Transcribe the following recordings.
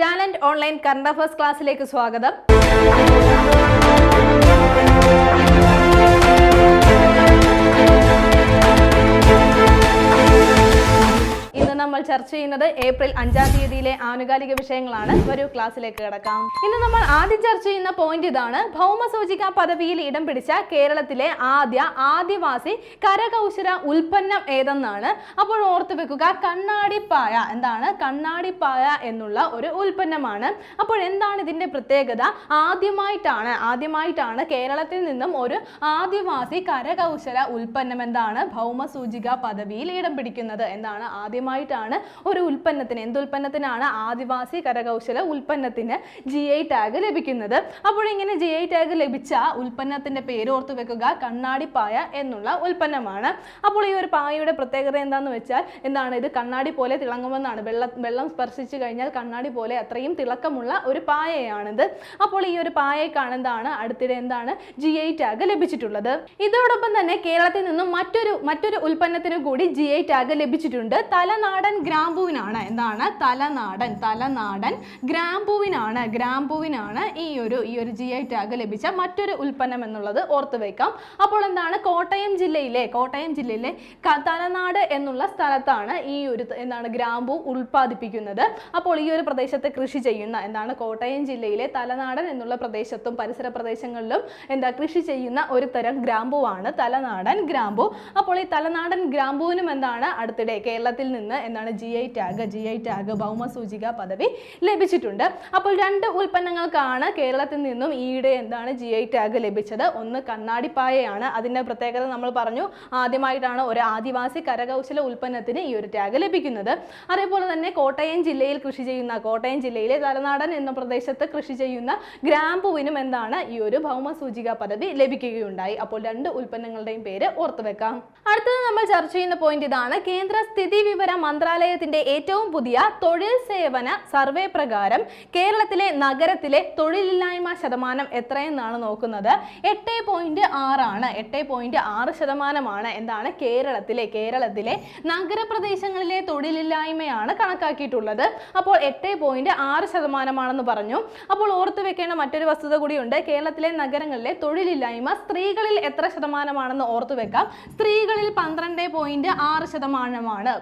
Talent online current affairs ക്ലാസ്സിലേക്ക് സ്വാഗതം. നമ്മൾ ചർച്ച ചെയ്യുന്നത് ഏപ്രിൽ അഞ്ചാം തീയതിയിലെ ആനുകാലിക വിഷയങ്ങളാണ്. ഒരു ക്ലാസ്സിലേക്ക് കിടക്കാം. ഇന്ന് നമ്മൾ ആദ്യം ചർച്ച ചെയ്യുന്ന പോയിന്റ് ഇതാണ്. ഭൗമസൂചിക പദവിയിൽ ഇടം പിടിച്ച കേരളത്തിലെ ആദ്യ ആദിവാസി കരകൗശല ഉൽപ്പന്നം ഏതെന്നാണ്. അപ്പോൾ ഓർത്തു വെക്കുക കണ്ണാടിപ്പായ എന്താണ്? കണ്ണാടിപ്പായ എന്നുള്ള ഒരു ഉൽപ്പന്നമാണ്. അപ്പോൾ എന്താണ് ഇതിന്റെ പ്രത്യേകത? ആദ്യമായിട്ടാണ് ആദ്യമായിട്ടാണ് കേരളത്തിൽ നിന്നും ഒരു ആദിവാസി കരകൗശല ഉൽപ്പന്നം എന്താണ്? ഭൗമസൂചിക പദവിയിൽ ഇടം പിടിക്കുന്നത്. എന്താണ്? ആദ്യമായിട്ടാണ് ഒരു ഉൽപ്പന്നത്തിന് എന്ത് ഉൽപ്പന്നത്തിനാണ് ആദിവാസി കരകൗശല ഉൽപ്പന്നത്തിന് ജി ഐ ടാഗ് ലഭിക്കുന്നത്. അപ്പോൾ ഇങ്ങനെ ജി ഐ ടാഗ് ലഭിച്ച ഉൽപ്പന്നത്തിന്റെ പേര് ഓർത്ത് വെക്കുക കണ്ണാടിപ്പായ എന്നുള്ള ഉൽപ്പന്നമാണ്. അപ്പോൾ ഈ ഒരു പായയുടെ പ്രത്യേകത എന്താണെന്ന് വെച്ചാൽ എന്താണ് ഇത് കണ്ണാടി പോലെ തിളങ്ങുമെന്നാണ്. വെള്ളം വെള്ളം സ്പർശിച്ചു കഴിഞ്ഞാൽ കണ്ണാടി പോലെ അത്രയും തിളക്കമുള്ള ഒരു പായയാണിത്. അപ്പോൾ ഈ ഒരു പായക്കാണ് എന്താണ് അടുത്തിടെ എന്താണ് ജി ഐ ടാഗ് ലഭിച്ചിട്ടുള്ളത്. ഇതോടൊപ്പം തന്നെ കേരളത്തിൽ നിന്നും മറ്റൊരു മറ്റൊരു ഉൽപ്പന്നത്തിനു കൂടി ജി ഐ ടാഗ് ലഭിച്ചിട്ടുണ്ട്. തലനാടൻ ഗ്രാമ്പൂവിനാണ്. എന്താണ്? തലനാടൻ തലനാടൻ ഗ്രാമ്പൂവിനാണ്. ഗ്രാമ്പൂവിനാണ് ഈ ഒരു ഈ ഒരു ജി ഐ ടാഗ് ലഭിച്ച മറ്റൊരു ഉൽപ്പന്നം എന്നുള്ളത് ഓർത്തു വെക്കാം. അപ്പോൾ എന്താണ്? കോട്ടയം ജില്ലയിലെ കോട്ടയം ജില്ലയിലെ തലനാട് എന്നുള്ള സ്ഥലത്താണ് ഈ ഒരു എന്താണ്? ഗ്രാമ്പൂ ഉൽപ്പാദിപ്പിക്കുന്നത്. അപ്പോൾ ഈ ഒരു പ്രദേശത്ത് കൃഷി ചെയ്യുന്ന എന്താണ്? കോട്ടയം ജില്ലയിലെ തലനാടൻ എന്നുള്ള പ്രദേശത്തും പരിസര പ്രദേശങ്ങളിലും എന്താ കൃഷി ചെയ്യുന്ന ഒരു തരം ഗ്രാമ്പൂവാണ് തലനാടൻ ഗ്രാമ്പൂ. അപ്പോൾ ഈ തലനാടൻ ഗ്രാമ്പൂവിനും എന്താണ്? അടുത്തിടെ കേരളത്തിൽ നിന്ന് എന്താണ് G I tag G I tag ഭൗമസൂചിക പദവി ലഭിച്ചിട്ടുണ്ട്. അപ്പോൾ രണ്ട് ഉൽപ്പന്നങ്ങൾക്കാണ് കേരളത്തിൽ നിന്നും ഈയിടെ എന്താണ് ജി ഐ ടാഗ് ലഭിച്ചത്. ഒന്ന് കണ്ണാടിപ്പായയാണ്. അതിന്റെ പ്രത്യേകത നമ്മൾ പറഞ്ഞു. ആദ്യമായിട്ടാണ് ഒരു ആദിവാസി കരകൗശല ഉൽപ്പന്നത്തിന് ഈ ഒരു ടാഗ് ലഭിക്കുന്നത്. അതേപോലെ തന്നെ കോട്ടയം ജില്ലയിൽ കൃഷി ചെയ്യുന്ന കോട്ടയം ജില്ലയിലെ തലനാടൻ എന്ന പ്രദേശത്ത് കൃഷി ചെയ്യുന്ന ഗ്രാമ്പുവിനും എന്താണ് ഈ ഒരു ഭൗമസൂചിക പദവി ലഭിക്കുകയുണ്ടായി. അപ്പോൾ രണ്ട് ഉൽപ്പന്നങ്ങളുടെയും പേര് ഓർത്തു വെക്കാം അടുത്തത് നമ്മൾ ചർച്ച ചെയ്യുന്ന പോയിന്റ് ഇതാണ്. കേന്ദ്ര സ്ഥിതി വിവര മന്ത്രാലയത്തിന്റെ ഏറ്റവും പുതിയ തൊഴിൽ സേവന സർവേ പ്രകാരം കേരളത്തിലെ നഗരത്തിലെ തൊഴിലില്ലായ്മ ശതമാനം എത്രയെന്നാണ് നോക്കുന്നത്? എട്ട് പോയിന്റ് ആറാണ്. എട്ട് പോയിന്റ് ആറ് ശതമാനമാണ് എന്താണ് കേരളത്തിലെ കേരളത്തിലെ നഗരപ്രദേശങ്ങളിലെ തൊഴിലില്ലായ്മയാണ് കണക്കാക്കിയിട്ടുള്ളത്. അപ്പോൾ എട്ട് പോയിന്റ് ആറ് ശതമാനമാണെന്ന് പറഞ്ഞു. അപ്പോൾ ഓർത്തു വെക്കേണ്ട മറ്റൊരു വസ്തുത കൂടിയുണ്ട്. കേരളത്തിലെ നഗരങ്ങളിലെ തൊഴിലില്ലായ്മ സ്ത്രീകളിൽ എത്ര ശതമാനമാണെന്ന് ഓർത്തു വെക്കാം. സ്ത്രീകളിൽ പന്ത്രണ്ട് പോയിന്റ് ആറ് ശതമാനമാണ്.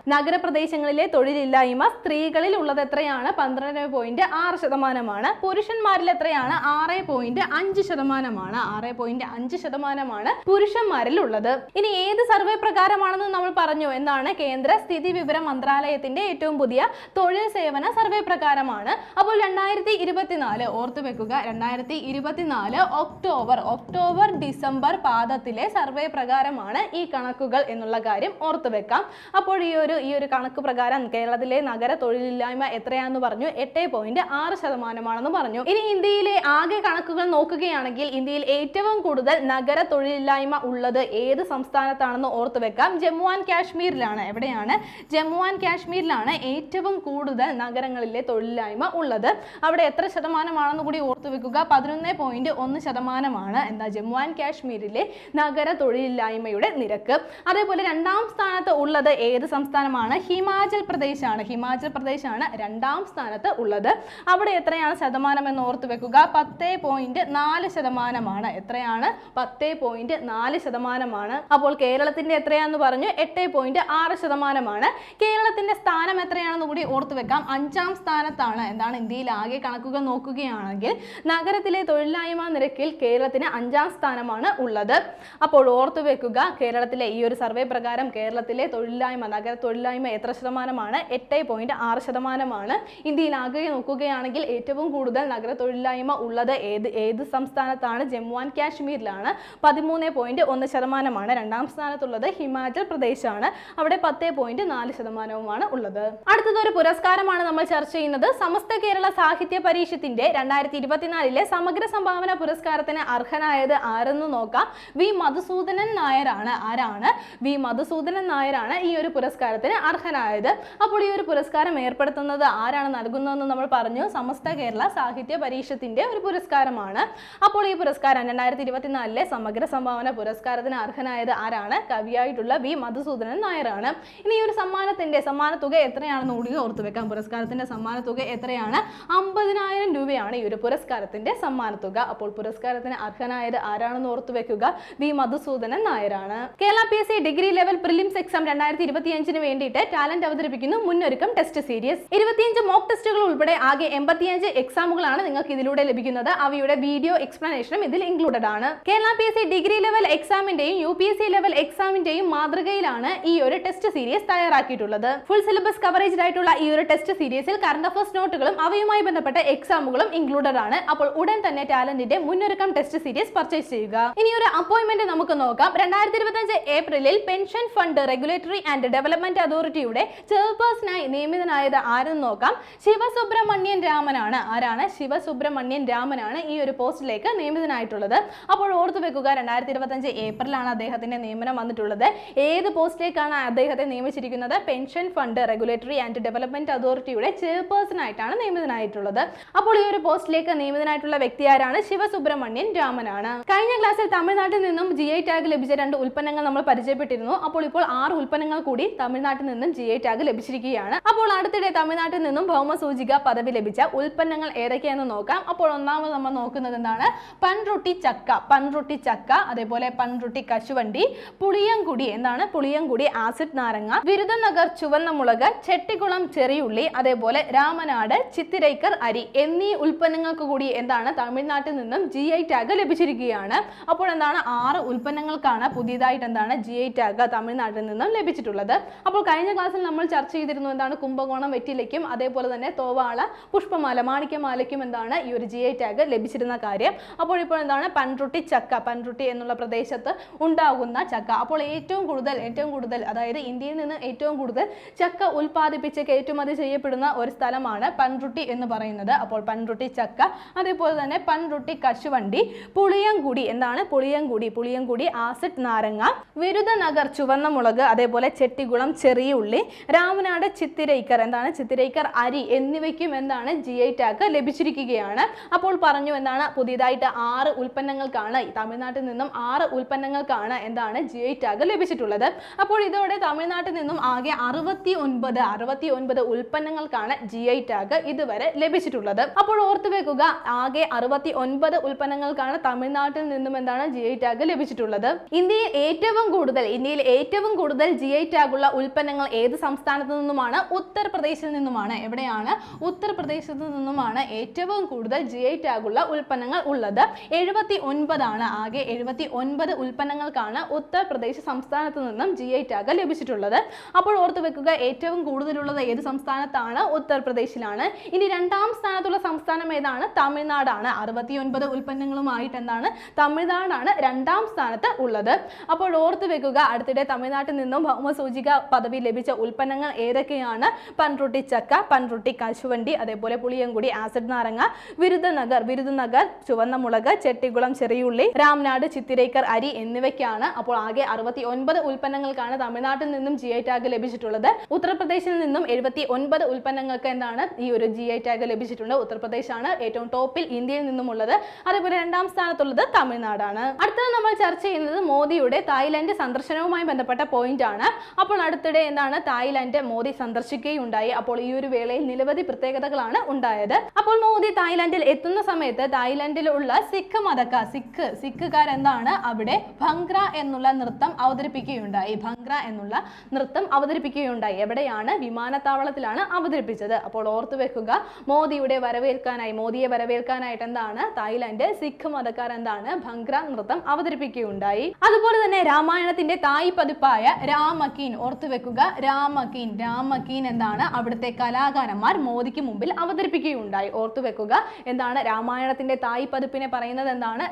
നഗരപ്രദേശങ്ങളിലെ തൊഴിലില്ലായ്മ സ്ത്രീകളിൽ ഉള്ളത് എത്രയാണ്? പന്ത്രണ്ട് പോയിന്റ് ആറ് ശതമാനമാണ്. പുരുഷന്മാരിൽ എത്രയാണ്? ആറ് പോയിന്റ് അഞ്ച് ശതമാനമാണ്. ആറ് പോയിന്റ് അഞ്ച് ശതമാനമാണ് പുരുഷന്മാരിൽ ഉള്ളത് ഇനി ഏത് സർവേ പ്രകാരമാണെന്ന് നമ്മൾ പറഞ്ഞു? എന്നാണ് കേന്ദ്ര സ്ഥിതി വിവര മന്ത്രാലയത്തിന്റെ ഏറ്റവും പുതിയ തൊഴിൽ സേവന സർവേ പ്രകാരമാണ്. അപ്പോൾ രണ്ടായിരത്തി ഇരുപത്തിനാല് ഓർത്തു വെക്കുക രണ്ടായിരത്തി ഇരുപത്തിനാല് ഒക്ടോബർ ഒക്ടോബർ ഡിസംബർ പാദത്തിലെ സർവേ പ്രകാരമാണ് ഈ കണക്കുകൾ എന്നുള്ള കാര്യം ഓർത്തു വെക്കാം. അപ്പോൾ ഈ ഒരു ഈ ഒരു കണക്ക് പ്രകാരം കേരളത്തിലെ നഗര തൊഴിലില്ലായ്മ എത്രയാണെന്ന് പറഞ്ഞു. എട്ട് പോയിന്റ് ആറ് ശതമാനമാണെന്ന് പറഞ്ഞു. ഇനി ഇന്ത്യയിലെ ആകെ കണക്കുകൾ നോക്കുകയാണെങ്കിൽ ഇന്ത്യയിൽ ഏറ്റവും കൂടുതൽ നഗര തൊഴിലില്ലായ്മ ഉള്ളത് ഏത് സംസ്ഥാനത്താണെന്ന് ഓർത്തു വെക്കാം. ജമ്മു ആൻഡ് കാശ്മീരിലാണ്. എവിടെയാണ്? ജമ്മു ആൻഡ് കാശ്മീരിലാണ് ഏറ്റവും കൂടുതൽ നഗരങ്ങളിലെ തൊഴിലില്ലായ്മ ഉള്ളത്. അവിടെ എത്ര ശതമാനമാണെന്ന് കൂടി ഓർത്തു വെക്കുക. പതിനൊന്ന് പോയിന്റ് ഒന്ന് ശതമാനമാണ് എന്താ ജമ്മു ആൻഡ് കാശ്മീരിലെ നഗര തൊഴിലില്ലായ്മയുടെ നിരക്ക്. അതേപോലെ രണ്ടാം സ്ഥാനത്ത് ഉള്ളത് ഏത് സംസ്ഥാനമാണ്? ഹിമാചൽ പ്രദേശാണ്. ഹിമാചൽ പ്രദേശാണ് രണ്ടാം സ്ഥാനത്ത് ഉള്ളത്. അവിടെ എത്രയാണ് ശതമാനം എന്ന് ഓർത്ത് വെക്കുക? പത്ത് പോയിന്റ് നാല് ശതമാനമാണ്. എത്രയാണ്? പത്ത് പോയിന്റ് നാല് ശതമാനമാണ്. അപ്പോൾ കേരളത്തിന്റെ എത്രയാണെന്ന് പറഞ്ഞു? എട്ട് പോയിന്റ് ആറ് ശതമാനമാണ്. കേരളത്തിന്റെ സ്ഥാനം എത്രയാണെന്ന് കൂടി ഓർത്ത് വെക്കാം. അഞ്ചാം സ്ഥാനത്താണ്. എന്താണ്? ഇന്ത്യയിൽ ആകെ കണക്കുകൾ നോക്കുകയാണെങ്കിൽ നഗരത്തിലെ തൊഴിലില്ലായ്മ നിരക്കിൽ കേരളത്തിന് അഞ്ചാം സ്ഥാനമാണ് ഉള്ളത്. അപ്പോൾ ഓർത്തു വെക്കുക കേരളത്തിലെ ഈ ഒരു സർവേ പ്രകാരം കേരളത്തിലെ തൊഴിലില്ലായ്മ നഗര തൊഴിലില്ലായ്മ എത്ര ശതമാനമാണ് എട്ട് പോയിന്റ് ആറ് ശതമാനമാണ്. ഇന്ത്യയിൽ ആകെ നോക്കുകയാണെങ്കിൽ ഏറ്റവും കൂടുതൽ നഗര തൊഴിലില്ലായ്മ ഉള്ളത് ഏത് ഏത് സംസ്ഥാനത്താണ്? ജമ്മു ആൻഡ് കാശ്മീരിലാണ്. പതിമൂന്ന് പോയിന്റ് ഒന്ന് ശതമാനമാണ്. രണ്ടാം സ്ഥാനത്തുള്ളത് ഹിമാചൽ പ്രദേശാണ്. അവിടെ പത്ത് പോയിന്റ് നാല് ശതമാനവുമാണ് ഉള്ളത്. അടുത്തത് ഒരു പുരസ്കാരമാണ് നമ്മൾ ചർച്ച ചെയ്യുന്നത്. സമസ്ത കേരള സാഹിത്യ പരീക്ഷത്തിന്റെ രണ്ടായിരത്തി ഇരുപത്തിനാലിലെ സമഗ്ര സംഭാവന പുരസ്കാരത്തിന് അർഹനായത് ആരെന്ന് നോക്കാം. വി മധുസൂദനൻ നായരാണ്. ആരാണ്? വി മധുസൂദനൻ നായരാണ് ഈ ഒരു പുരസ്കാരത്തിന് അർഹനായത്. അർഹനായത് അപ്പോൾ ഈ ഒരു പുരസ്കാരം ഏർപ്പെടുത്തുന്നത് ആരാണ് നൽകുന്നതെന്ന് നമ്മൾ പറഞ്ഞു. സമസ്ത കേരള സാഹിത്യ പരീക്ഷത്തിന്റെ ഒരു പുരസ്കാരമാണ്. അപ്പോൾ ഈ പുരസ്കാരം രണ്ടായിരത്തി ഇരുപത്തിനാലിലെ സമഗ്ര സംഭാവന പുരസ്കാരത്തിന് അർഹനായത് ആരാണ്? കവിയായിട്ടുള്ള വി. മധുസൂദനൻ നായരാണ്. ഇനി ഈ ഒരു സമ്മാനത്തിന്റെ സമ്മാന തുക എത്രയാണെന്ന് കൂടി ഓർത്തു പുരസ്കാരത്തിന്റെ സമ്മാന തുക എത്രയാണ്? അമ്പതിനായിരം രൂപയാണ് ഈ ഒരു പുരസ്കാരത്തിന്റെ സമ്മാന തുക അപ്പോൾ പുരസ്കാരത്തിന് അർഹനായത് ആരാണെന്ന് ഓർത്തു വെക്കുക? വി. മധുസൂദനൻ നായരാണ്. Kerala P. S. C degree level prelims exam രണ്ടായിരത്തി ഇരുപത്തിയഞ്ചിന് വേണ്ടിയിട്ട് അവതരിപ്പിക്കുന്നു മുന്നൊരുക്കം ടെസ്റ്റ് സീരീസ് ഇരുപത്തിയഞ്ച് മോക്ക് ടെസ്റ്റുകൾ ഉൾപ്പെടെ ആകെ എൺപത്തിയഞ്ച് എക്സാമുകളാണ് നിങ്ങൾക്ക് ഇതിലൂടെ ലഭിക്കുന്നത്. അവയുടെ വീഡിയോ എക്സ്പ്ലനേഷനും ഇതിൽ ഇൻക്ലൂഡഡ് ആണ്. Kerala P S C degree level എക്സാമിന്റെയും U P S C level എക്സാമിന്റെയും മാതൃകയിലാണ് ഈ ഒരു ടെസ്റ്റ് സീരീസ് തയ്യാറാക്കിയിട്ടുള്ളത്. ഫുൾ സിലബസ് കവറേജ് ആയിട്ടുള്ള ഈ ഒരു ടെസ്റ്റ് സീരീസിൽ കറണ്ട് അഫയേഴ്സ് നോട്ടുകളും അവയുമായി ബന്ധപ്പെട്ട എക്സാമുകളും ഇൻക്ലൂഡഡ് ആണ്. അപ്പോൾ ഉടൻ തന്നെ ടാലന്റിന്റെ മുന്നൊരുക്കം ടെസ്റ്റ് സീരീസ് പർച്ചേസ് ചെയ്യുക. ഇനി ഒരു അപ്പോയിന്റ്മെന്റ് നമുക്ക് നോക്കാം. രണ്ടായിരത്തി ഇരുപത്തഞ്ച് ഏപ്രിലിൽ pension fund regulatory and development അതോറിറ്റിയുടെ ചെയർപേഴ്സണായി നിയമിതനായത് ആരെന്ന് നോക്കാം. ശിവസുബ്രഹ്മണ്യൻ രാമനാണ്. ആരാണ്? ശിവസുബ്രഹ്മണ്യൻ രാമനാണ് ഈ ഒരു പോസ്റ്റിലേക്ക് നിയമിതനായിട്ടുള്ളത്. അപ്പോൾ ഓർത്തു വെക്കുക രണ്ടായിരത്തി ഇരുപത്തഞ്ച് ഏപ്രിലാണ് അദ്ദേഹത്തിന്റെ നിയമനം വന്നിട്ടുള്ളത്. ഏത് പോസ്റ്റിലേക്കാണ് അദ്ദേഹത്തെ നിയമിച്ചിരിക്കുന്നത്? Pension fund regulatory and development അതോറിറ്റിയുടെ ചെയർപേഴ്സൺ ആയിട്ടാണ് നിയമിതനായിട്ടുള്ളത്. അപ്പോൾ ഈ ഒരു പോസ്റ്റിലേക്ക് നിയമിതനായിട്ടുള്ള വ്യക്തി ആരാണ്? ശിവസുബ്രഹ്മണ്യൻ രാമനാണ്. കഴിഞ്ഞ ക്ലാസ്സിൽ തമിഴ്നാട്ടിൽ നിന്നും ജി ഐ ടാഗ് ലഭിച്ച രണ്ട് ഉൽപ്പന്നങ്ങൾ നമ്മൾ പരിചയപ്പെട്ടിരുന്നു. അപ്പോൾ ഇപ്പോൾ ആറ് ഉൽപ്പന്നങ്ങൾ കൂടി തമിഴ്നാട്ടിൽ നിന്നും ജി ഐ ടാഗ് ലഭിച്ചിരിക്കുകയാണ്. അപ്പോൾ അടുത്തിടെ തമിഴ്നാട്ടിൽ നിന്നും ഭൗമസൂചിക പദവി ലഭിച്ച ഉൽപ്പന്നങ്ങൾ ഏതൊക്കെയാണെന്ന് നോക്കാം. അപ്പോൾ ഒന്നാമത് നമ്മൾ നോക്കുന്നത് എന്താണ്? പൺറൊട്ടി ചക്ക പൺറൊട്ടി ചക്ക അതേപോലെ പൺറൊട്ടി കശുവണ്ടി പുളിയങ്കുടി എന്താണ്? പുളിയങ്കുടി ആസിഡ് നാരങ്ങ വിരുദനഗർ ചുവന്ന മുളക് ചെട്ടിക്കുളം ചെറിയുള്ളി അതേപോലെ രാമനാട് ചിത്തിരൈക്കർ അരി എന്നീ ഉൽപ്പന്നങ്ങൾക്ക് കൂടി എന്താണ്? തമിഴ്നാട്ടിൽ നിന്നും ജി ഐ ടാഗ് ലഭിച്ചിരിക്കുകയാണ്. അപ്പോൾ എന്താണ്? ആറ് ഉൽപ്പന്നങ്ങൾക്കാണ് പുതിയതായിട്ട് എന്താണ്? ജി ഐ ടാഗ് തമിഴ്നാട്ടിൽ നിന്നും ലഭിച്ചിട്ടുള്ളത്. അപ്പോൾ കഴിഞ്ഞ ക്ലാസ്സിൽ നമ്മൾ ചർച്ച ചെയ്തിരുന്നു എന്താണ് കുംഭകോണം വെറ്റിലയ്ക്കും അതേപോലെ തന്നെ തോവാള പുഷ്പമാല മാണിക്യമാലയ്ക്കും എന്താണ് ഈ ഒരു ജി ഐ ടാഗ് ലഭിച്ചിരുന്ന കാര്യം. അപ്പോൾ ഇപ്പോൾ എന്താണ് പൻറുട്ടി ചക്ക പൻറുട്ടി എന്നുള്ള പ്രദേശത്ത് ഉണ്ടാകുന്ന ചക്ക. അപ്പോൾ ഏറ്റവും കൂടുതൽ ഏറ്റവും കൂടുതൽ അതായത് ഇന്ത്യയിൽ നിന്ന് ഏറ്റവും കൂടുതൽ ചക്ക ഉൽപ്പാദിപ്പിച്ച് കയറ്റുമതി ചെയ്യപ്പെടുന്ന ഒരു സ്ഥലമാണ് പൻറുട്ടി എന്ന് പറയുന്നത്. അപ്പോൾ പൻറുട്ടി ചക്ക അതേപോലെ തന്നെ പൻറുട്ടി കശുവണ്ടി പുളിയങ്കുടി എന്താണ് പുളിയങ്കുടി? പുളിയങ്കുടി ആസിഡ് നാരങ്ങ വിരുദനഗർ ചുവന്ന മുളക് അതേപോലെ ചെട്ടികുളം ചെറിയ ഉള്ളി രാമനാട് ചിത്തിരൈക്കർ. എന്താണ്? ചിത്തിരൈക്കർ അരി എന്നിവയ്ക്കും എന്താണ് ജി ഐ ടാഗ് ലഭിച്ചിരിക്കുകയാണ്. അപ്പോൾ പറഞ്ഞു എന്താണ്? പുതിയതായിട്ട് ആറ് ഉൽപ്പന്നങ്ങൾക്കാണ് തമിഴ്നാട്ടിൽ നിന്നും ആറ് ഉൽപ്പന്നങ്ങൾക്കാണ് എന്താണ് ജി ഐ ടാഗ് ലഭിച്ചിട്ടുള്ളത്. അപ്പോൾ ഇതോടെ തമിഴ്നാട്ടിൽ നിന്നും ആകെ അറുപത്തി ഒൻപത് അറുപത്തി ഒൻപത് ഉൽപ്പന്നങ്ങൾക്കാണ് ജി ഐ ടാഗ് ഇതുവരെ ലഭിച്ചിട്ടുള്ളത്. അപ്പോൾ ഓർത്തു വെക്കുക ആകെ അറുപത്തി ഒൻപത് ഉൽപ്പന്നങ്ങൾക്കാണ് തമിഴ്നാട്ടിൽ നിന്നും എന്താണ് ജി ഐ ടാഗ് ലഭിച്ചിട്ടുള്ളത്. ഇന്ത്യയിൽ ഏറ്റവും കൂടുതൽ ഇന്ത്യയിൽ ഏറ്റവും കൂടുതൽ ജി ഐ ടാഗുള്ള ഉൽപ്പന്നങ്ങൾ ഏത് സംസ്ഥാനത്ത് നിന്നുമാണ് ഉത്തർപ്രദേശിൽ നിന്നുമാണ്. എവിടെയാണ്? ഉത്തർപ്രദേശത്ത് നിന്നുമാണ് ഏറ്റവും കൂടുതൽ ജി ഐ ടാഗുള്ള ഉൽപ്പന്നങ്ങൾ ഉള്ളത്. എഴുപത്തി ഒൻപതാണ് ആകെ എഴുപത്തി ഒൻപത് ഉൽപ്പന്നങ്ങൾക്കാണ് ഉത്തർപ്രദേശ് സംസ്ഥാനത്ത് നിന്നും ജി ഐ ടാഗ് ലഭിച്ചിട്ടുള്ളത്. അപ്പോൾ ഓർത്തു വെക്കുക ഏറ്റവും കൂടുതലുള്ളത് ഏത് സംസ്ഥാനത്താണ്? ഉത്തർപ്രദേശിലാണ്. ഇനി രണ്ടാം സ്ഥാനത്തുള്ള സംസ്ഥാനം ഏതാണ്? തമിഴ്നാടാണ്. അറുപത്തി ഒൻപത് ഉൽപ്പന്നങ്ങളുമായിട്ട് എന്താണ്? തമിഴ്നാടാണ് രണ്ടാം സ്ഥാനത്ത് ഉള്ളത്. അപ്പോൾ ഓർത്തു വെക്കുക അടുത്തിടെ തമിഴ്നാട്ടിൽ നിന്നും ഭൗമസൂചിക പദവി ലഭിച്ച ഉൽപ്പന്നങ്ങൾ ഏതൊക്കെയാണ്? പൻറുട്ടി ചക്ക പൻറുട്ടി കശുവണ്ടി അതേപോലെ പുളിയങ്കുടി ആസിഡ് നാരങ്ങ വിരുദനഗർ വിരുദനഗർ ചുവന്ന മുളക് ചെട്ടികുളം ചെറിയുള്ളി രാംനാട് ചിത്തിരേക്കർ അരി എന്നിവയ്ക്കാണ് അപ്പോൾ ആകെ അറുപത്തി ഒൻപത് ഉൽപ്പന്നങ്ങൾക്കാണ് തമിഴ്നാട്ടിൽ നിന്നും ജി ഐ ടാഗ് ലഭിച്ചിട്ടുള്ളത്. ഉത്തർപ്രദേശിൽ നിന്നും എഴുപത്തി ഒൻപത് ഉൽപ്പന്നങ്ങൾക്ക് എന്താണ് ഈ ഒരു ജി ഐ ടാഗ് ലഭിച്ചിട്ടുണ്ട്. ഉത്തർപ്രദേശാണ് ഏറ്റവും ടോപ്പിൽ ഇന്ത്യയിൽ നിന്നുമുള്ളത്. അതേപോലെ രണ്ടാം സ്ഥാനത്തുള്ളത് തമിഴ്നാടാണ്. അടുത്തത് നമ്മൾ ചർച്ച ചെയ്യുന്നത് മോദിയുടെ തായ്ലൻഡ് സന്ദർശനവുമായി ബന്ധപ്പെട്ട പോയിന്റ് ആണ്. അപ്പോൾ അടുത്തിടെ എന്താണ് തായ്ലാന്റ് മോദി സന്ദർശിക്കുകയുണ്ടായി. അപ്പോൾ ഈ ഒരു വേളയിൽ നിരവധി പ്രത്യേകതകളാണ് ഉണ്ടായത്. അപ്പോൾ മോദി തായ്ലാന്റിൽ എത്തുന്ന സമയത്ത് തായ്ലാന്റിലുള്ള സിഖ് മതക്കാർ സിഖ് സിഖുകാർ എന്താണ് അവിടെ? ഭംഗ്ര എന്നുള്ള നൃത്തം അവതരിപ്പിക്കുകയുണ്ടായി. ഭംഗ്ര എന്നുള്ള നൃത്തം അവതരിപ്പിക്കുകയുണ്ടായി. എവിടെയാണ്? വിമാനത്താവളത്തിലാണ് അവതരിപ്പിച്ചത്. അപ്പോൾ ഓർത്തു വെക്കുക മോദിയുടെ വരവേൽക്കാനായി മോദിയെ വരവേൽക്കാനായിട്ട് എന്താണ്? തായ്ലാന്റ് സിഖ് മതക്കാർ എന്താണ്? ഭംഗ്ര നൃത്തം അവതരിപ്പിക്കുകയുണ്ടായി. അതുപോലെ തന്നെ രാമായണത്തിന്റെ തായ് പതിപ്പായ രാമക്കീൻ ഓർത്തു വെക്കുക രാമക്കീൻ രാമകീൻ എന്താണ് അവിടുത്തെ കലാകാരന്മാർ മോദിക്ക് മുമ്പിൽ അവതരിപ്പിക്കുകയുണ്ടായി. ഓർത്തു വെക്കുക എന്താണ് രാമായണത്തിന്റെ തായ് പതിപ്പിനെ പറയുന്നത് എന്താണ്?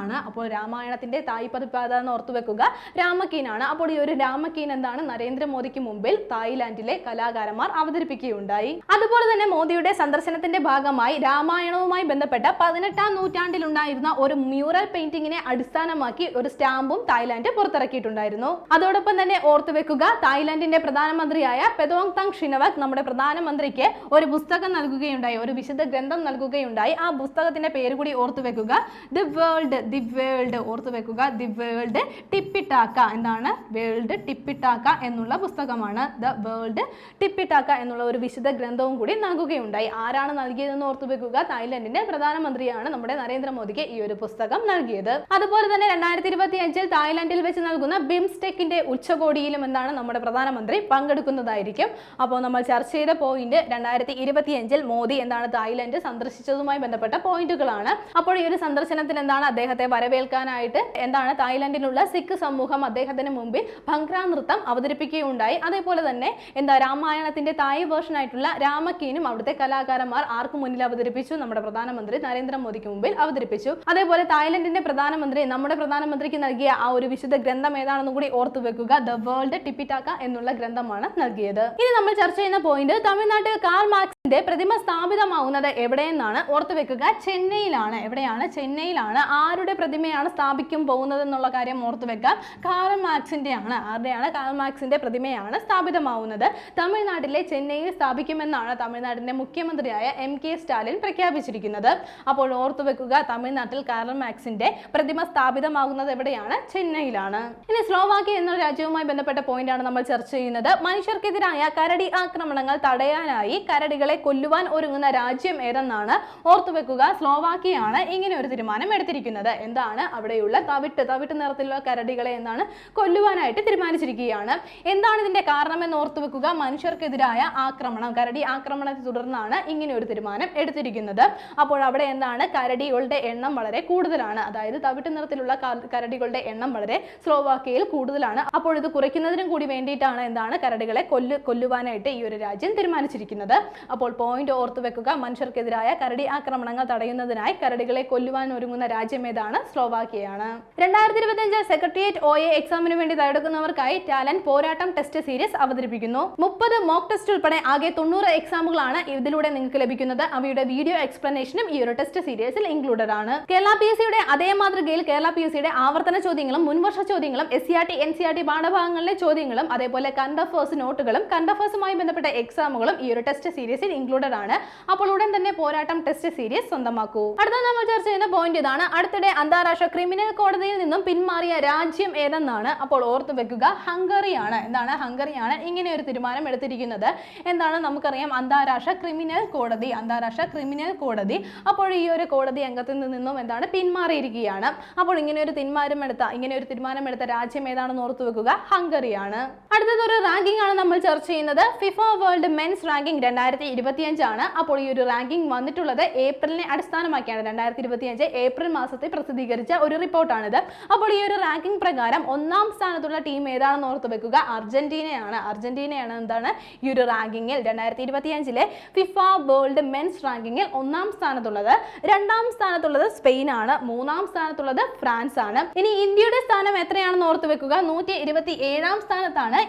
ആണ് അപ്പോൾ രാമായണത്തിന്റെ തായ് പതിപ്പ് ഓർത്തു വെക്കുക രാമക്കീനാണ് അപ്പോൾ ഈ ഒരു രാമകീൻ എന്താണ്? നരേന്ദ്രമോദിക്ക് മുമ്പിൽ തായ്ലാന്റിലെ കലാകാരന്മാർ അവതരിപ്പിക്കുകയുണ്ടായി. അതുപോലെ തന്നെ മോദിയുടെ സന്ദർശനത്തിന്റെ ഭാഗമായി ഭാഗമായി രാമായണവുമായി ബന്ധപ്പെട്ട പതിനെട്ടാം നൂറ്റാണ്ടിലുണ്ടായിരുന്ന ഒരു മ്യൂറൽ പെയിന്റിങ്ങിനെ അടിസ്ഥാനമാക്കി ഒരു സ്റ്റാമ്പും തായ്ലാന്റ് പുറത്തിറക്കിയിട്ടുണ്ടായിരുന്നു. അതോടൊപ്പം തന്നെ ഓർത്തു വെക്കുക തായ്ലാന്റിന്റെ പ്രധാനമന്ത്രിയായ പെതോങ് തങ് ഷിനവക് നമ്മുടെ പ്രധാനമന്ത്രിക്ക് ഒരു പുസ്തകം നൽകുകയുണ്ടായി ഒരു വിശുദ്ധ ഗ്രന്ഥം നൽകുകയുണ്ടായി. ആ പുസ്തകത്തിന്റെ പേര് കൂടി ഓർത്തു വെക്കുക. ദി വേൾഡ് ദി വേൾഡ് ഓർത്തു വെക്കുക. ദി വേൾഡ് ടിപ്പിട്ടാക്ക എന്താണ് വേൾഡ് ടിപ്പിട്ടാക്ക എന്നുള്ള പുസ്തകമാണ്. ദ വേൾഡ് ടിപ്പിട്ടാക്ക എന്നുള്ള ഒരു വിശുദ്ധ ഗ്രന്ഥവും കൂടി നൽകുകയുണ്ടായി. ആരാണ് നൽകിയതെന്ന് ഓർത്തു വെക്കുക. തായ്ലൻഡിന്റെ പ്രധാനമന്ത്രിയാണ് നമ്മുടെ നരേന്ദ്രമോദിക്ക് ഈ ഒരു പുസ്തകം നൽകിയത്. അതുപോലെ തന്നെ രണ്ടായിരത്തി ഇരുപത്തി അഞ്ചിൽ തായ്ലാന്റിൽ വെച്ച് നൽകുന്ന ബിംസ്റ്റെക്കിന്റെ ഉച്ചകോടിയിലും എന്താണ് നമ്മുടെ പ്രധാനമന്ത്രി പങ്കെടുക്കുന്നതായിരിക്കും. അപ്പോൾ നമ്മൾ ചർച്ച ചെയ്ത പോയിന്റ് രണ്ടായിരത്തി ഇരുപത്തി അഞ്ചിൽ മോദി എന്താണ് തായ്ലൻഡ് സന്ദർശിച്ചതുമായി ബന്ധപ്പെട്ട പോയിന്റുകളാണ്. അപ്പോൾ ഈ ഒരു സന്ദർശനത്തിൽ എന്താണ് അദ്ദേഹത്തെ വരവേൽക്കാനായിട്ട് എന്താണ് തായ്ലൻഡിലുള്ള സിഖ് സമൂഹം അദ്ദേഹത്തിന് മുമ്പിൽ ഭംഗ്ര നൃത്തം അവതരിപ്പിക്കുകയുണ്ടായി. അതേപോലെ തന്നെ എന്താ രാമായണത്തിന്റെ തായ് വേർഷൻ ആയിട്ടുള്ള രാമക്കീനും അവിടുത്തെ കലാകാരന്മാർ ആർക്ക് മുന്നിൽ അവതരിപ്പിച്ചു. നമ്മുടെ പ്രധാനമന്ത്രി നരേന്ദ്രമോദിക്ക് മുമ്പിൽ അവതരിപ്പിച്ചു. അതേപോലെ തായ്ലൻഡിന്റെ പ്രധാനമന്ത്രി നമ്മുടെ പ്രധാനമന്ത്രിക്ക് നൽകിയ ആ ഒരു വിശുദ്ധ ഗ്രന്ഥം ഏതാണെന്നും കൂടി ഓർത്തു വെക്കുക. ദ വേൾഡ് ടിപ്പിറ്റാക്ക എന്നുള്ള ഗ്രന്ഥമാണ് നൽകിയത്. ഇനി നമ്മൾ ചർച്ച ചെയ്യുന്ന പോയിന്റ് തമിഴ്നാട്ടിൽ കാൾ മാർക്സിന്റെ പ്രതിമ സ്ഥാപിതമാവുന്നത് എവിടെയെന്നാണ് ഓർത്തു വെക്കുക. ചെന്നൈയിലാണ്. എവിടെയാണ്? ചെന്നൈയിലാണ്. ആരുടെ പ്രതിമയാണ് സ്ഥാപിക്കും പോകുന്നത് എന്നുള്ള കാര്യം ഓർത്തു വെക്കാം. കാൾ മാർക്സിന്റെ ആണ് ആരുടെയാണ് കാൾ മാർക്സിന്റെ പ്രതിമയാണ് സ്ഥാപിതമാവുന്നത്? തമിഴ്നാട്ടിലെ ചെന്നൈയിൽ സ്ഥാപിക്കുമെന്നാണ് തമിഴ്നാടിന്റെ മുഖ്യമന്ത്രിയായ എം കെ സ്റ്റാലിൻ പ്രഖ്യാപിച്ചിരിക്കുന്നത്. അപ്പോൾ ഓർത്തു വെക്കുക തമിഴ്നാട്ടിൽ കാർൽ മാക്സിന്റെ പ്രതിമ സ്ഥാപിതമാകുന്നത് എവിടെയാണ്? ചെന്നൈയിലാണ്. ഇനി സ്ലോവാക്യ എന്ന രാജ്യവുമായി ബന്ധപ്പെട്ട പോയിന്റ് ആണ് നമ്മൾ ചർച്ച ചെയ്യുന്നത്. മനുഷ്യർക്കെതിരായ കരടി ആക്രമണങ്ങൾ തടയാനായി കരടികളെ കൊല്ലുവാൻ ഒരുങ്ങുന്ന രാജ്യം ഏതെന്നാണ് ഓർത്തുവെക്കുക സ്ലോവാക്കിയാണ് ഇങ്ങനെ ഒരു തീരുമാനം എടുത്തിരിക്കുന്നത്. എന്താണ് അവിടെയുള്ള തവിട്ട് തവിട്ട് നിറത്തിലുള്ള കരടികളെ എന്നാണ് കൊല്ലുവാനായിട്ട് തീരുമാനിച്ചിരിക്കുകയാണ്. എന്താണ് ഇതിന്റെ കാരണം എന്ന് ഓർത്തുവെക്കുക മനുഷ്യർക്കെതിരായ ആക്രമണം കരടി ആക്രമണത്തെ തുടർന്നാണ് ഇങ്ങനെ ഒരു തീരുമാനം എടുത്തിരിക്കുന്നത്. അപ്പോൾ അവിടെ എന്താണ്? കരടികളുടെ എണ്ണം വളരെ കൂടുതലാണ്. അതായത് തവിട്ട് നിറത്തിലുള്ള കരടികളുടെ എണ്ണം വളരെ സ്ലോവാക്കിയയിൽ കൂടുതലാണ്. അപ്പോൾ ഇത് കുറയ്ക്കുന്നതിനും കൂടി വേണ്ടിയിട്ടാണ് എന്താണ് കരടികളെ കൊല്ലു കൊല്ലുവാനായിട്ട് ഈ ഒരു രാജ്യം തീരുമാനിച്ചിരിക്കുന്നത്. അപ്പോൾ പോയിന്റ് ഓർത്ത് വെക്കുക മനുഷ്യർക്കെതിരായ കരടി ആക്രമണങ്ങൾ തടയുന്നതിനായി കരടികളെ കൊല്ലുവാൻ ഒരുങ്ങുന്ന രാജ്യം ഏതാണ്? സ്ലോവാക്കിയയാണ് രണ്ടായിരത്തി ഇരുപത്തിയഞ്ച് സെക്രട്ടേറിയറ്റ് ഒ എ എക്സാമിന് വേണ്ടി തയ്യാറെടുക്കുന്നവർക്കായി ടാലന്റ് പോരാട്ടം ടെസ്റ്റ് സീരീസ് അവതരിപ്പിക്കുന്നു. മുപ്പത് മോക്ക് ടെസ്റ്റ് ഉൾപ്പെടെ ആകെ തൊണ്ണൂറ് എക്സാമുകളാണ് ഇതിലൂടെ നിങ്ങൾക്ക് ലഭിക്കുന്നത്. അവയുടെ വീഡിയോ എക്സ്പ്ലനേഷനും ഈ ഒരു ടെസ്റ്റ് സീരീസിൽ ഇൻക്ലൂഡഡ് ആണ്. കേരള പി എസ് സിയുടെ അതേ മാതൃകയിൽ കേരള പി എസ് സിയുടെ ആവർത്തന ചോദ്യങ്ങളും മുൻവർഷ ചോദ്യങ്ങളും S C R T N C R T പാഠഭാഗങ്ങളിലെ ചോദ്യങ്ങളും അതേപോലെ കണ്ടഫേഴ്സ് നോട്ടുകളും കണ്ടഫേഴ്സുമായി ബന്ധപ്പെട്ട എക്സാമുകളും ഈ ഒരു ടെസ്റ്റ് സീരീസിൽ ഇൻക്ലൂഡഡ് ആണ്. അപ്പോൾ ഉടൻ തന്നെ പോരാട്ടം ടെസ്റ്റ് സീരീസ് സ്വന്തമാക്കൂ. അടുത്ത നമ്മൾ ചർച്ച ചെയ്യുന്ന പോയിന്റ് ഇതാണ്. അടുത്തിടെ അന്താരാഷ്ട്ര ക്രിമിനൽ കോടതിയിൽ നിന്നും പിന്മാറിയ രാജ്യം ഏതെന്നാണ് അപ്പോൾ ഓർത്തു വെക്കുക. ഹംഗറിയാണ്. എന്താണ്? ഹംഗറിയാണ് ഇങ്ങനെ ഒരു തീരുമാനം എടുത്തിരിക്കുന്നത്. എന്താണ്? നമുക്കറിയാം അന്താരാഷ്ട്ര ക്രിമിനൽ കോടതി അന്താരാഷ്ട്ര ക്രിമിനൽ കോടതി. അപ്പോൾ ഈ ഒരു കോടതി അംഗത്തിൽ നിന്നും എന്താണ്? പിന്മാറിയിരിക്കുകയാണ്. അപ്പോൾ ഇങ്ങനെ ഒരു തീരുമാനം എടുത്ത ഇങ്ങനെ ഒരു തീരുമാനം എടുത്ത രാജ്യം ഏതാണെന്ന് ഓർത്തു വെക്കുക. ഹംഗറിയാണ്. അടുത്തത് ഒരു റാങ്കിംഗ് ആണ് നമ്മൾ ചർച്ച ചെയ്യുന്നത്. ഫിഫ വേൾഡ് മെൻസ് റാങ്കിംഗ് രണ്ടായിരത്തി ഇരുപത്തിയഞ്ചാണ് അപ്പോൾ ഈ ഒരു റാങ്കിംഗ് വന്നിട്ടുള്ളത് ഏപ്രിലിനെ അടിസ്ഥാനമാക്കിയാണ്. രണ്ടായിരത്തി ഇരുപത്തിയഞ്ച് ഏപ്രിൽ മാസത്തെ പ്രസിദ്ധീകരിച്ച ഒരു റിപ്പോർട്ടാണിത്. അപ്പോൾ ഈ ഒരു റാങ്കിംഗ് പ്രകാരം ഒന്നാം സ്ഥാനത്തുള്ള ടീം ഏതാണെന്ന് ഓർത്ത് വെക്കുക? അർജന്റീനയാണ്. അർജന്റീനയാണ് എന്താണ്? ഈ ഒരു റാങ്കിങ്ങിൽ രണ്ടായിരത്തി ഇരുപത്തിയഞ്ചിലെ ഫിഫ വേൾഡ് മെൻസ് റാങ്കിങ്ങിൽ ഒന്നാം സ്ഥാനത്തുള്ളത്. രണ്ടാം സ്ഥാനത്തുള്ളത് സ്പെയിൻ ആണ് മൂന്നാം സ്ഥാനത്തുള്ളത് ഫ്രാൻസ് ആണ് ഇനി ഇന്ത്യയുടെ സ്ഥാനം എത്രയാണെന്ന് ഓർത്ത് വെക്കുക? നൂറ്റി ഇരുപത്തി ഏഴാം സ്ഥാനത്താണ്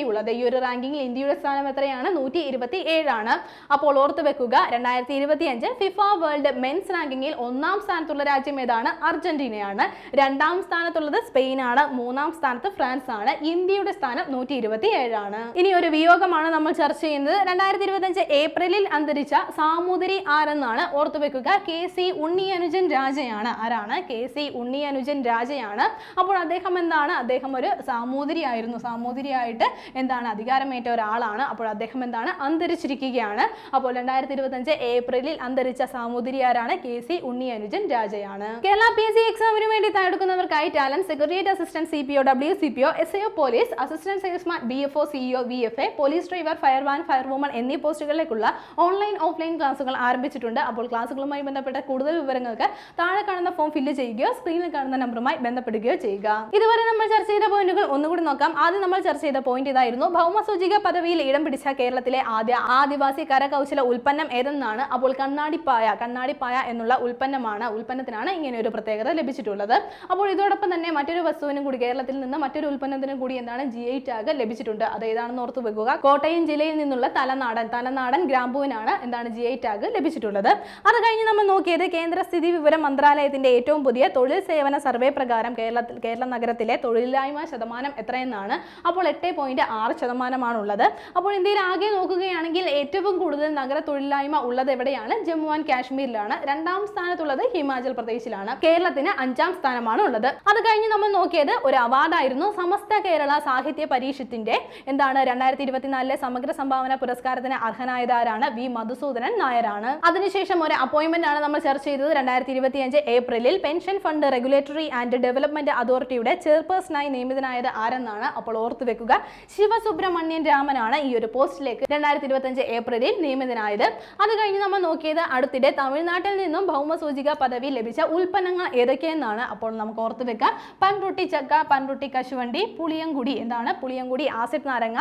ഇന്ത്യയുള്ളത് ഈ ഒരു റാങ്കിങ്ങിൽ ഇന്ത്യയുടെ സ്ഥാനം എത്രയാണ്? നൂറ്റി ഇരുപത്തി ഏഴാണ് അപ്പോൾ ഓർത്ത് വെക്കുക രണ്ടായിരത്തി ഇരുപത്തി അഞ്ച് ഫിഫ വേൾഡ് മെൻസ് റാങ്കിങ്ങിൽ ഒന്നാം സ്ഥാനത്തുള്ള രാജ്യം ഏതാണ്? അർജന്റീനയാണ്. രണ്ടാം സ്ഥാനത്തുള്ളത് സ്പെയിൻ ആണ് മൂന്നാം സ്ഥാനത്ത് ഫ്രാൻസ് ആണ് ഇന്ത്യയുടെ സ്ഥാനം നൂറ്റി ഇരുപത്തി ഏഴാണ് ഇനി ഒരു വിയോഗമാണ് നമ്മൾ ചർച്ച ചെയ്യുന്നത്. രണ്ടായിരത്തി ഇരുപത്തി അഞ്ച് ഏപ്രിലിൽ അന്തരിച്ച സാമൂതിരി ആരെന്നാണ്? ഓർത്തു വെക്കുക കെ സി ഉണ്ണിയനുജൻ രാജയാണ്. ആരാണ്? കെ സി ഉണ്ണിയനുജൻ രാജയാണ്. അപ്പോൾ അദ്ദേഹം എന്താണ്? അദ്ദേഹം ഒരു സാമൂതിരി ആയിരുന്നു. സാമൂതിരിയായിട്ട് എന്താണ് അധികാരമേറ്റ ഒരാളാണ്. അപ്പോൾ അദ്ദേഹം എന്താണ്? അന്തരിച്ചിരിക്കുകയാണ്. അപ്പോൾ രണ്ടായിരത്തി ഇരുപത്തഞ്ച് ഏപ്രിലിൽ അന്തരിച്ച സാമൂതിരിയാരാണ് കെ സി ഉണ്ണി അനുജൻ രാജയാണ്. കേരള പി എസ് സി എക്സാമിന് വേണ്ടി തയ്യാറെടുക്കുന്നവർക്കായി talent secretariat assistant C P O W C P O S I O police assistant salesman B F O CEO V F A police driver fireman firewoman എന്നീ പോസ്റ്റുകളിലേക്കുള്ള online offline ക്ലാസുകൾ ആരംഭിച്ചിട്ടുണ്ട്. അപ്പോൾ ക്ലാസുകളുമായി ബന്ധപ്പെട്ട കൂടുതൽ വിവരങ്ങൾക്ക് താഴെ കാണുന്ന ഫോം ഫില്ല് ചെയ്യുകയോ സ്ക്രീനിൽ കാണുന്ന നമ്പറുമായി ബന്ധപ്പെടുകയോ ചെയ്യുക. ഇതുവരെ നമ്മൾ ചർച്ച ചെയ്ത പോയിന്റുകൾ ഒന്നുകൂടി നോക്കാം. ആദ്യം നമ്മൾ ചർച്ച ചെയ്ത പോയിന്റ് ഇതായിരുന്നു ഭൗമസൂചിക പദവിയിൽ ഇടം പിടിച്ച കേരളത്തിലെ ആദ്യ ആദിവാസി കരകൗശല ഉൽപ്പന്നം ഏതെന്നാണ് അപ്പോൾ കണ്ണാടിപ്പായ കണ്ണാടിപ്പായ എന്നുള്ള ഉൽപ്പന്നമാണ് ഉൽപ്പന്നത്തിനാണ് ഇങ്ങനെ ഒരു പ്രത്യേകത ലഭിച്ചിട്ടുള്ളത്. അപ്പോൾ ഇതോടൊപ്പം തന്നെ മറ്റൊരു വസ്തുവിനും കൂടി കേരളത്തിൽ നിന്ന് മറ്റൊരു ഉൽപ്പന്നത്തിനും കൂടി എന്താണ് ജി ഐ ടാഗ് ലഭിച്ചിട്ടുണ്ട്. അത് ഏതാണെന്ന് ഓർത്ത് വെക്കുക. കോട്ടയം ജില്ലയിൽ നിന്നുള്ള തലനാടൻ തലനാടൻ ഗ്രാമ്പുവിനാണ് എന്താണ് ജി ഐ ടാഗ് ലഭിച്ചിട്ടുള്ളത്. അത് കഴിഞ്ഞ് നമ്മൾ നോക്കിയത് കേന്ദ്ര സ്ഥിതി വിവര മന്ത്രാലയത്തിന്റെ ഏറ്റവും പുതിയ തൊഴിൽ സേവന സർവേ പ്രകാരം കേരളത്തിൽ കേരള നഗരത്തിലെ തൊഴിലില്ലായ്മ ശതമാനം എത്രയെന്നാണ്. അപ്പോൾ എട്ട് പോയിന്റ് ആറ് ശതമാനമാണുള്ളത്. അപ്പോൾ ഇന്ത്യയിൽ ആകെ നോക്കുകയാണെങ്കിൽ ഏറ്റവും കൂടുതൽ നഗര തൊഴിലില്ലായ്മ ഉള്ളത് എവിടെയാണ്? ജമ്മു ആൻഡ് കാശ്മീരിലാണ്. രണ്ടാം സ്ഥാനത്തുള്ളത് ഹിമാചൽ പ്രദേശിലാണ്. കേരളത്തിന് അഞ്ചാം സ്ഥാനമാണ് ഉള്ളത് അത് കഴിഞ്ഞ് നമ്മൾ നോക്കിയത് ഒരു അവാർഡായിരുന്നു. സമസ്ത കേരള സാഹിത്യ പരീക്ഷത്തിന്റെ എന്താണ്? രണ്ടായിരത്തി ഇരുപത്തിനാലിലെ സമഗ്ര സംഭാവന പുരസ്കാരത്തിന് അർഹനായതാരാണ് വി. മധുസൂദനൻ നായരാണ്. അതിനുശേഷം ഒരു അപ്പോയിന്റ്മെന്റ് ആണ് നമ്മൾ ചർച്ച ചെയ്തത് രണ്ടായിരത്തി ഇരുപത്തിയഞ്ച് ഏപ്രിലിൽ. Pension fund regulatory and development അതോറിറ്റിയുടെ ചെയർപേഴ്സണായി നിയമിതനായത് ആരെന്നാണ് അപ്പോൾ ഓർത്തു വെക്കുക. ശിവസുബ്രഹ്മണ്യൻ രാമനാണ് ഈ ഒരു പോസ്റ്റിലേക്ക് രണ്ടായിരത്തി ഇരുപത്തിയഞ്ച് ഏപ്രിലിൽ നിയമിതനായത്. അത് കഴിഞ്ഞ് നമ്മൾ നോക്കിയത് അടുത്തിടെ തമിഴ്നാട്ടിൽ നിന്നും ഭൗമസൂചിക പദവി ലഭിച്ച ഉൽപ്പന്നങ്ങൾ ഏതൊക്കെയെന്നാണ് അപ്പോൾ നമുക്ക് ഓർത്തു വെക്കാം. പൻറുട്ടി ചക്ക പൻറുട്ടി കശുവണ്ടി പുളിയങ്കുടി എന്താണ്? പുളിയങ്കുടി ആസിഡ് നാരങ്ങ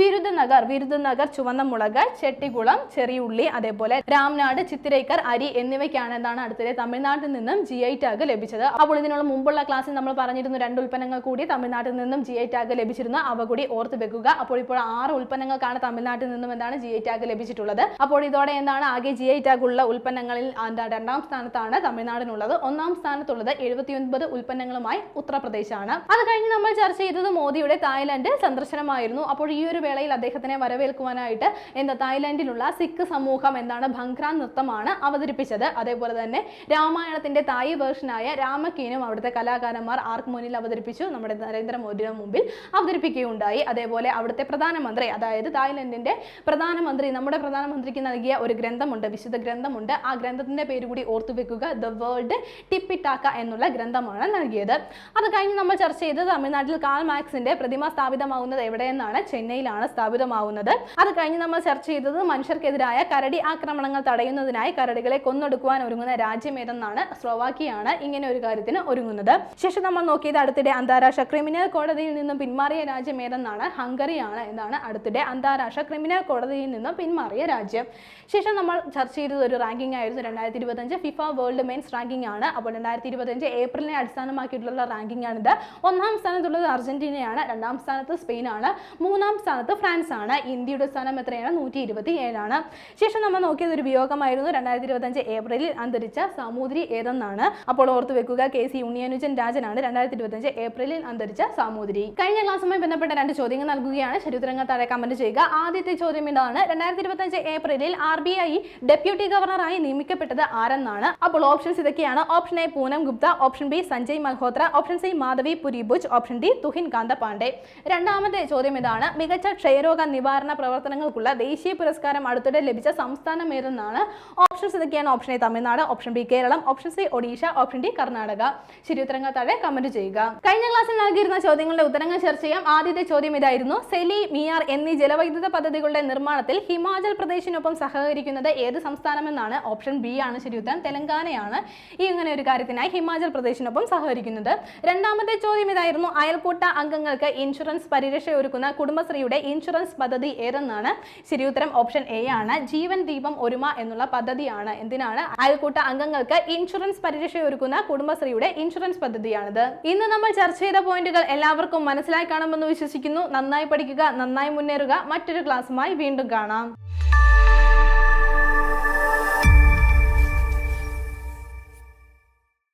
വിരുദ്ധനഗർ വിരുദ്ധനഗർ ചുവന്ന മുളക് ചെട്ടികുളം ചെറിയുള്ളി അതേപോലെ രാംനാട് ചിത്തിരേക്കർ അരി എന്നിവയ്ക്കാണ് എന്താണ് അടുത്തിടെ തമിഴ്നാട്ടിൽ നിന്നും ജി ഐ ടാഗ് ലഭിച്ചത്. അപ്പോൾ ഇതിനുള്ള മുമ്പുള്ള ക്ലാസ്സിൽ നമ്മൾ പറഞ്ഞിരുന്നു രണ്ട് ഉൽപ്പന്നങ്ങൾ കൂടി തമിഴ്നാട്ടിൽ നിന്നും ജി ഐ ടാഗ് ലഭിച്ചിരുന്നു. അവ കൂടി ഓർത്ത് വെക്കുക. അപ്പോൾ ഇപ്പോൾ ആറ് ഉൽപ്പന്നങ്ങൾക്കാണ് തമിഴ്നാട്ടിൽ നിന്നും എന്താണ് ജി ഐ ടാഗ് ലഭിച്ചിട്ടുള്ളത്. അപ്പോൾ ഇതോടെ എന്താണ് ആകെ ജി ഐ ടാഗ് ഉള്ള ഉൽപ്പന്നങ്ങളിൽ രണ്ടാം സ്ഥാനത്താണ് തമിഴ്നാടിനുള്ളത്. ഒന്നാം സ്ഥാനത്തുള്ളത് എഴുപത്തിയൊൻപത് ഉൽപ്പന്നങ്ങളുമായി ഉത്തർപ്രദേശാണ്. അത് കഴിഞ്ഞ് നമ്മൾ ചർച്ച ചെയ്തത് മോദിയുടെ തായ്ലാന്റ് സന്ദർശനമായിരുന്നു. അപ്പോൾ ഈ ഒരു വേളയിൽ അദ്ദേഹത്തിനെ വരവേൽക്കുവാനായിട്ട് എന്താ തായ്ലാന്റിലുള്ള സിഖ് സമൂഹം എന്താണ് ഭംഗ്ര നൃത്തമാണ് അവതരിപ്പിച്ചത്. അതേപോലെ തന്നെ രാമായണത്തിന്റെ തായ് വേർഷനായ രാമക്കീനും അവിടുത്തെ കലാകാരന്മാർ ആർക്ക് മുന്നിൽ അവതരിപ്പിച്ചു? നമ്മുടെ നരേന്ദ്രമോദിയുടെ മുമ്പിൽ അവതരിപ്പിക്കുകയുണ്ടായി. അതേപോലെ അവിടുത്തെ പ്രധാനമന്ത്രി അതായത് തായ്ലൻഡിന്റെ പ്രധാനമന്ത്രി നമ്മുടെ പ്രധാനമന്ത്രിക്ക് നൽകിയ ഒരു ഗ്രന്ഥമുണ്ട് വിശുദ്ധ ഗ്രന്ഥമുണ്ട്. ആ ഗ്രന്ഥത്തിന്റെ പേര് കൂടി ഓർത്തു വെക്കുക. ദ വേൾഡ് ടിപ്പിട്ടാക്ക എന്നുള്ള ഗ്രന്ഥമാണ് നൽകിയത്. അത് കഴിഞ്ഞ് നമ്മൾ ചർച്ച ചെയ്തത് തമിഴ്നാട്ടിൽ കാൽ മാക്സിന്റെ പ്രതിമ സ്ഥാപിതമാവുന്നത് എവിടെയെന്നാണ്? ചെന്നൈയിലാണ് സ്ഥാപിതമാവുന്നത്. അത് കഴിഞ്ഞ് നമ്മൾ ചർച്ച ചെയ്തത് മനുഷ്യർക്കെതിരായ കരടി ആക്രമണങ്ങൾ തടയുന്നതിനായി കരടികളെ കൊന്നൊടുക്കുവാൻ ഒരുങ്ങുന്ന രാജ്യം ഏതെന്നാണ്? സ്ലോവാക്കിയാണ് ഇങ്ങനെ ഒരു കാര്യത്തിന് ഒരുങ്ങുന്നത്. ശേഷം നമ്മൾ നോക്കിയത് അടുത്തിടെ അന്താരാഷ്ട്ര ക്രിമിനൽ കോടതിയിൽ നിന്നും പിന്മാറിയ രാജ്യം ഏതെന്നാണ്? ഹംഗറിയാണ് എന്നാണ് അടുത്തിടെ അന്താരാഷ്ട്ര ക്രിമിനൽ കോടതിയിൽ നിന്നും പിന്മാറിയ രാജ്യം. ശേഷം നമ്മൾ ചർച്ച ചെയ്തത് ഒരു റാങ്കിംഗ് ആയിരുന്നു രണ്ടായിരത്തി ഇരുപത്തഞ്ച് ഫിഫ വേൾഡ് മെയിൻസ് റാങ്കിംഗ് ആണ്. അപ്പോൾ രണ്ടായിരത്തി ഇരുപത്തഞ്ച് ഏപ്രിലിനെ അടിസ്ഥാനമാക്കിയിട്ടുള്ള റാങ്കിംഗ് ആണിത്. ഒന്നാം സ്ഥാനത്തുള്ളത് അർജന്റീനയാണ് രണ്ടാം സ്ഥാനത്ത് സ്പെയിനാണ് മൂന്നാം സ്ഥാനത്ത് ഫ്രാൻസ് ആണ്. ഇന്ത്യയുടെ സ്ഥാനം എത്രയാണ്? നൂറ്റി ഇരുപത്തി ഏഴാണ് ശേഷം നമ്മൾ നോക്കിയത് ഒരു വിയോഗമായിരുന്നു. രണ്ടായിരത്തി ഇരുപത്തഞ്ച് ഏപ്രിലിൽ അന്തരിച്ച സാമൂതിരി ഏതെന്നാണ്? അപ്പോൾ ഓർത്തു വെക്കുക കെ സി ഉണ്ണിയനുജൻ രാജനാണ് രണ്ടായിരത്തി ഇരുപത്തഞ്ച് ഏപ്രിലിൽ അന്തരിച്ച സാമൂതിരി. കഴിഞ്ഞ ക്ലാസ്സുമായി ബന്ധപ്പെട്ട രണ്ട് ചോദ്യങ്ങൾ നൽകുകയാണ്. ശരിയുത്തരങ്ങൾ താഴെ കമന്റ് ചെയ്യുക. ആദ്യത്തെ ചോദ്യം ഇതാണ് രണ്ടായിരത്തി ഇരുപത്തഞ്ച് ഏപ്രിലിൽ ആർ ബി ഐ ഡെപ്യൂട്ടി ഗവർണറായി നിയമിക്കപ്പെട്ടത് ആരെന്നാണ്? അപ്പോൾ ഓപ്ഷൻസ് ഇതൊക്കെയാണ്. Option A Poonam Gupta option B Sanjay Malhotra option C Madhavi Puri Buch option D Tuhin Kanta Pandey രണ്ടാമത്തെ ചോദ്യം ഇതാണ് മികച്ച ക്ഷയരോഗ നിവാരണ പ്രവർത്തനങ്ങൾക്കുള്ള ദേശീയ പുരസ്കാരം അടുത്തിടെ ലഭിച്ച സംസ്ഥാനം ഏതെന്നാണ്? ഓപ്ഷൻസ് ഇതൊക്കെയാണ് option A Tamil Nadu option B Keralam option C Odisha option D Karnataka. ശരി ഉത്തരങ്ങൾ താഴെ കമന്റ് ചെയ്യുക. കഴിഞ്ഞ ക്ലാസ്സിൽ നൽകിയിരുന്ന ചോദ്യങ്ങളുടെ ഉത്തരങ്ങൾ ചർച്ച ചെയ്യാം. ആദ്യത്തെ ചോദ്യം ഇതായിരുന്നു സെലി മിയാർ എന്നീ ജലവൈദ്യുത പദ്ധതികളുടെ നിർമ്മാണത്തിൽ ഹിമാചൽ പ്രദേശിനൊപ്പം സഹകരിക്കുന്നത് ഏത് സംസ്ഥാനമെന്നാണ് ഓപ്ഷൻ ബി ആണ് ശരി ഉത്തരം തെലങ്കാനയാണ് ഈ ഇങ്ങനെ ഒരു കാര്യത്തിനായി ഹിമാചൽ പ്രദേശിനൊപ്പം സഹകരിക്കുന്നത്. രണ്ടാമത്തെ ചോദ്യം ഇതായിരുന്നു. അയൽക്കൂട്ട അംഗങ്ങൾക്ക് ഇൻഷുറൻസ് പരിരക്ഷ ഒരുക്കുന്ന കുടുംബശ്രീയുടെ ഇൻഷുറൻസ് പദ്ധതി ഏതെന്നാണ് ശരി ഉത്തരം ഓപ്ഷൻ എ ആണ്. ജീവൻ ദീപം ഒരുമ എന്നുള്ള പദ്ധതിയാണ്. എന്തിനാണ്? അയൽക്കൂട്ട അംഗങ്ങൾക്ക് ഇൻഷുറൻസ് പരിരക്ഷ ഒരുക്കുന്ന കുടുംബശ്രീയുടെ ഇൻഷുറൻസ് പദ്ധതിയാണിത്. ഇന്ന് നമ്മൾ ചർച്ച ചെയ്ത പോയിന്റുകൾ എല്ലാവർക്കും മനസ്സിലായി കാണുമെന്ന് വിശ്വസിക്കുന്നു. നന്നായി പഠിക്കുക നന്നായി മുന്നേറുക. മറ്റൊരു ക്ലാസ്സുമായി വീണ്ടും കാണാം.